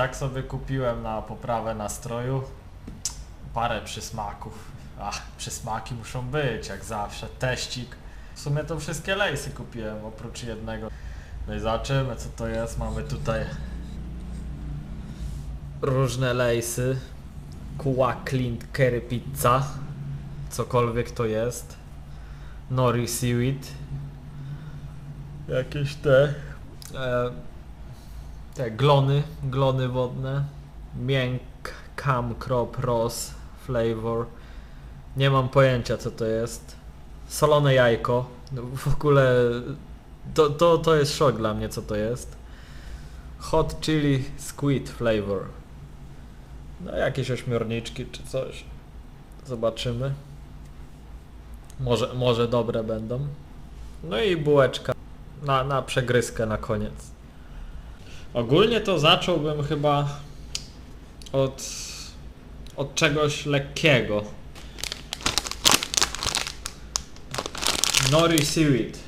tak sobie kupiłem na poprawę nastroju. Parę przysmaków. Ach, przysmaki muszą być, jak zawsze. Teścik. W sumie to wszystkie lejsy kupiłem, oprócz jednego. No i zobaczymy co to jest. Mamy tutaj różne lejsy. Kuła Clint Curry Pizza. Cokolwiek to jest. Nori Seaweed. Jakieś te... E, te glony, glony wodne. Mięk, cam, crop, ros, flavor. Nie mam pojęcia co to jest. Solone jajko. No, W ogóle to, to, to jest szok dla mnie co to jest. Hot chili squid flavor. No jakieś ośmiorniczki czy coś. Zobaczymy. Może, może dobre będą. No i bułeczka na, na przegryzkę na koniec. Ogólnie to zacząłbym chyba od, od czegoś lekkiego. Nori Seaweed.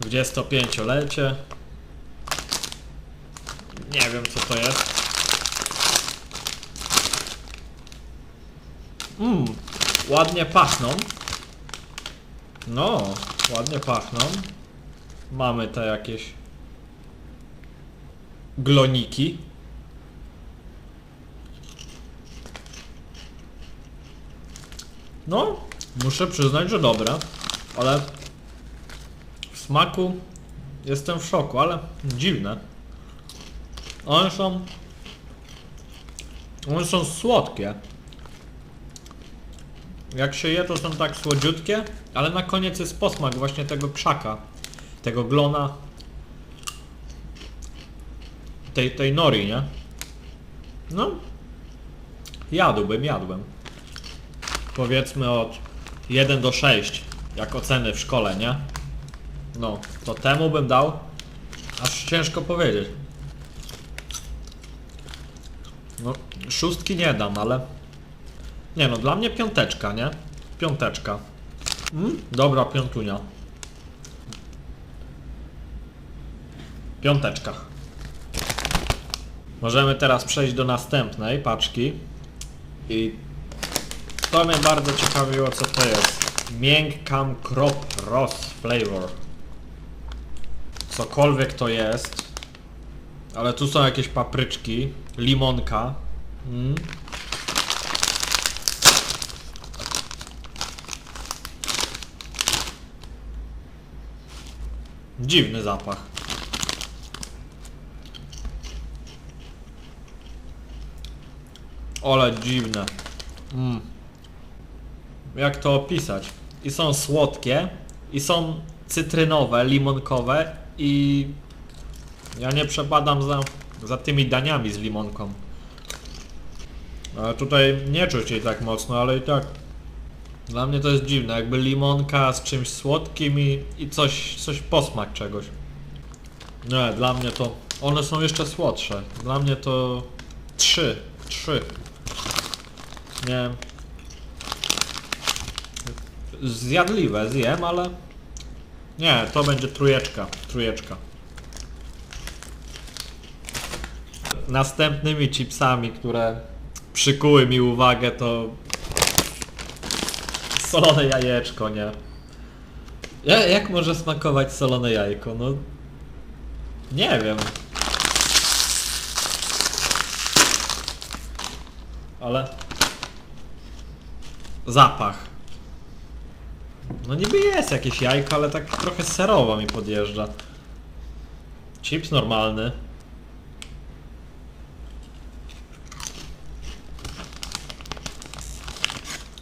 25-lecie. Nie wiem co to jest. Mmm, ładnie pachną. No, ładnie pachną. Mamy te jakieś gloniki. No, muszę przyznać, że dobre, ale w smaku jestem w szoku, ale dziwne. One są one są słodkie. Jak się je, to są tak słodziutkie, ale na koniec jest posmak właśnie tego krzaka, tego glona, tej, tej nori, nie? No, jadłbym, jadłem. Powiedzmy od 1 do 6, jak oceny w szkole, nie? No, to temu bym dał, aż ciężko powiedzieć. No, szóstki nie dam, ale nie no, dla mnie piąteczka, nie? Piąteczka. Mm? Dobra, piątunia. Piąteczka. Możemy teraz przejść do następnej paczki. I to mnie bardzo ciekawiło, co to jest. Miękkam crop roast flavor. Cokolwiek to jest. Ale tu są jakieś papryczki, limonka. Mm. Dziwny zapach. Ole dziwne. Mm. Jak to opisać? I są słodkie, i są cytrynowe, limonkowe i ja nie przepadam za, za tymi daniami z limonką. Ale tutaj nie czuć jej tak mocno, ale i tak. Dla mnie to jest dziwne, jakby limonka z czymś słodkim i, i coś, coś posmak czegoś. Nie, dla mnie to... One są jeszcze słodsze. Dla mnie to... Trzy. Trzy. Nie. Zjadliwe, zjem, ale... Nie, to będzie trójeczka. Trójeczka. Następnymi chipsami, które przykuły mi uwagę, to solone jajeczko, nie? Ja, jak może smakować solone jajko? No... Nie wiem. Ale... Zapach. No niby jest jakieś jajko, ale tak trochę serowo mi podjeżdża. Chips normalny.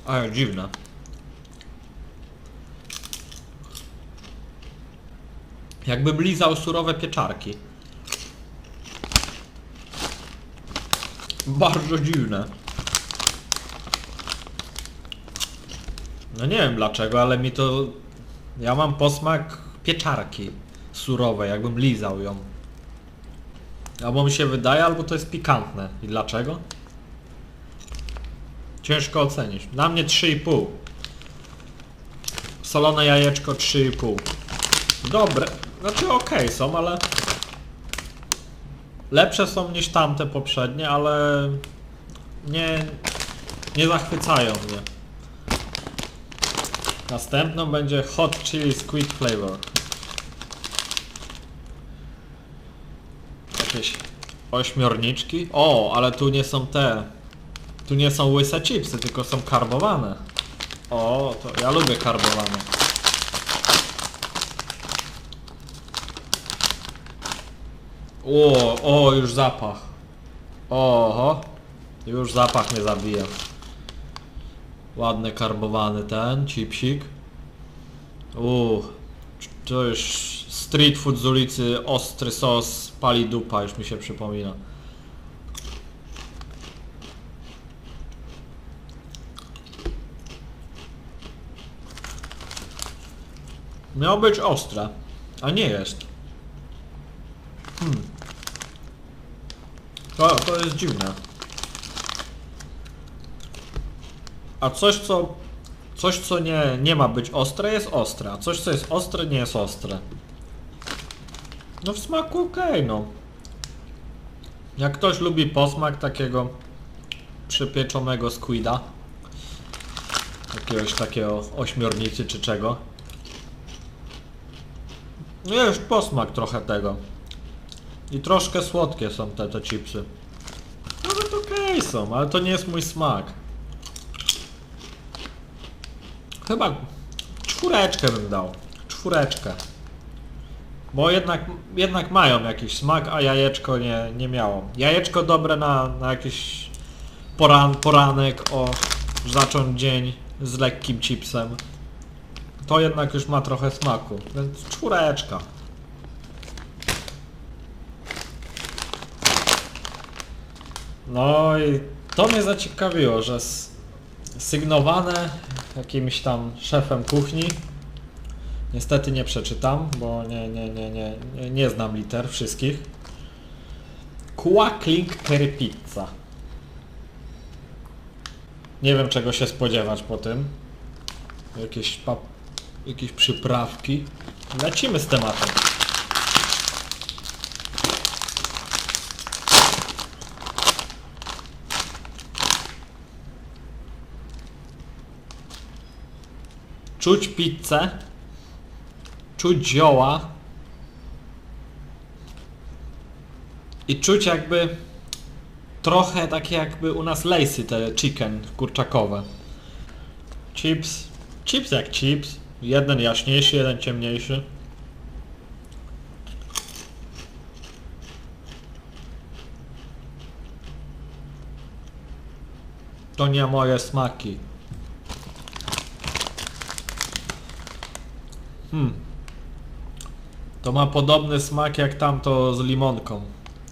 Ale dziwne. Jakbym lizał surowe pieczarki. Bardzo dziwne. No nie wiem dlaczego, ale mi to... Ja mam posmak pieczarki surowej, jakbym lizał ją. Albo mi się wydaje, albo to jest pikantne. I dlaczego? Ciężko ocenić. Na mnie 3,5. Solone jajeczko 3,5. Dobre. Znaczy okej są, ale... lepsze są niż tamte poprzednie, ale nie, nie zachwycają mnie. Następną będzie Hot Chili Squid Flavor. Jakieś ośmiorniczki. O, ale tu nie są te. Tu nie są łyse chipsy, tylko są karbowane. O, to ja lubię karbowane. O, o, już zapach. Oho, już zapach mnie zabija. Ładny karbowany ten, chipsik. Uuu, to już street food z ulicy, ostry sos, pali dupa, już mi się przypomina. Miało być ostre, a nie jest. Hmm. To, to jest dziwne. A coś co... Coś co nie, nie ma być ostre jest ostre, a coś co jest ostre nie jest ostre. No w smaku okej, no. Jak ktoś lubi posmak takiego przypieczonego squida, jakiegoś takiego ośmiornicy czy czego, no jest posmak trochę tego. I troszkę słodkie są te, te chipsy. Nawet okej są, ale to nie jest mój smak. Chyba czwóreczkę bym dał. Czwóreczkę. Bo jednak, jednak mają jakiś smak, a jajeczko nie, nie miało. Jajeczko dobre na, na jakiś poran, poranek, o zacząć dzień z lekkim chipsem. To jednak już ma trochę smaku, więc czwóreczka. No i to mnie zaciekawiło, że sygnowane jakimś tam szefem kuchni. Niestety nie przeczytam, bo nie, nie, nie, nie, nie, nie znam liter wszystkich. Quackling Curry Pizza. Nie wiem czego się spodziewać po tym. Jakieś pap... jakieś przyprawki. Lecimy z tematem. Czuć pizzę. Czuć zioła. I czuć jakby trochę takie jakby u nas lejsy te chicken kurczakowe. Chips. Chips jak chips. Jeden jaśniejszy, jeden ciemniejszy. To nie moje smaki. Hmm. To ma podobny smak jak tamto z limonką.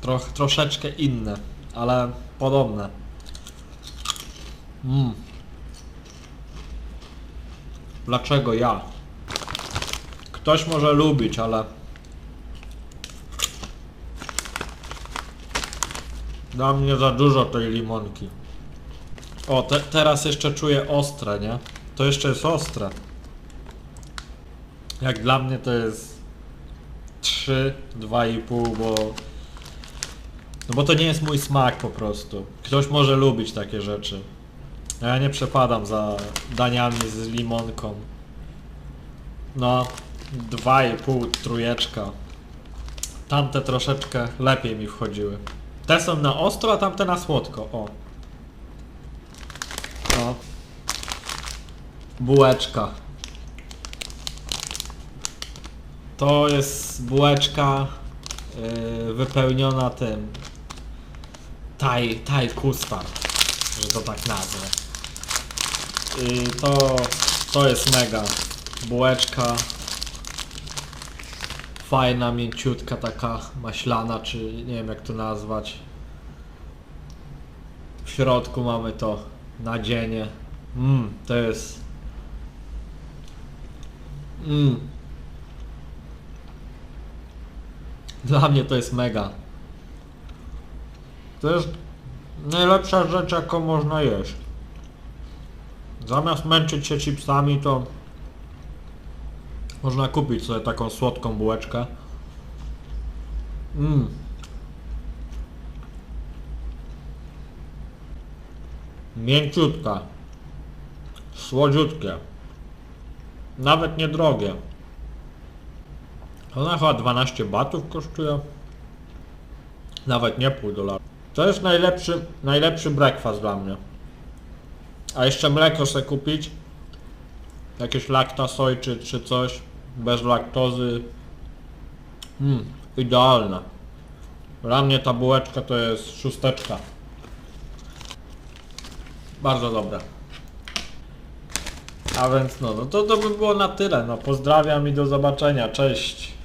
Troch, troszeczkę inne, ale podobne. Mm. Dlaczego ja? Ktoś może lubić, ale... Dla mnie za dużo tej limonki. O, te, teraz jeszcze czuję ostre, nie? To jeszcze jest ostre. Jak dla mnie to jest 3, 2,5, bo no bo to nie jest mój smak po prostu. Ktoś może lubić takie rzeczy. A Ja nie przepadam za daniami z limonką. No, 2,5, trójeczka. Tamte troszeczkę lepiej mi wchodziły. Te są na ostro, a tamte na słodko. O. O. Bułeczka. To jest bułeczka yy, wypełniona tym Thai, Thai custard, że to tak nazwę. I to, to jest mega bułeczka. Fajna, mięciutka, taka maślana, czy nie wiem jak to nazwać. W środku mamy to nadzienie. Mmm, to jest... Mmm. Dla mnie to jest mega. To jest najlepsza rzecz, jaką można jeść. Zamiast męczyć się chipsami, to można kupić sobie taką słodką bułeczkę. Mmm. Mięciutka. Słodziutkie. Nawet niedrogie. Ona chyba 12 batów kosztuje. Nawet nie pół dolara. To jest najlepszy, najlepszy breakfast dla mnie. A jeszcze mleko sobie kupić. Jakieś laktasoj czy, czy coś. Bez laktozy. Mm, idealne. Dla mnie ta bułeczka to jest szósteczka. Bardzo dobre. A więc no, no to, to by było na tyle. No pozdrawiam i do zobaczenia. Cześć.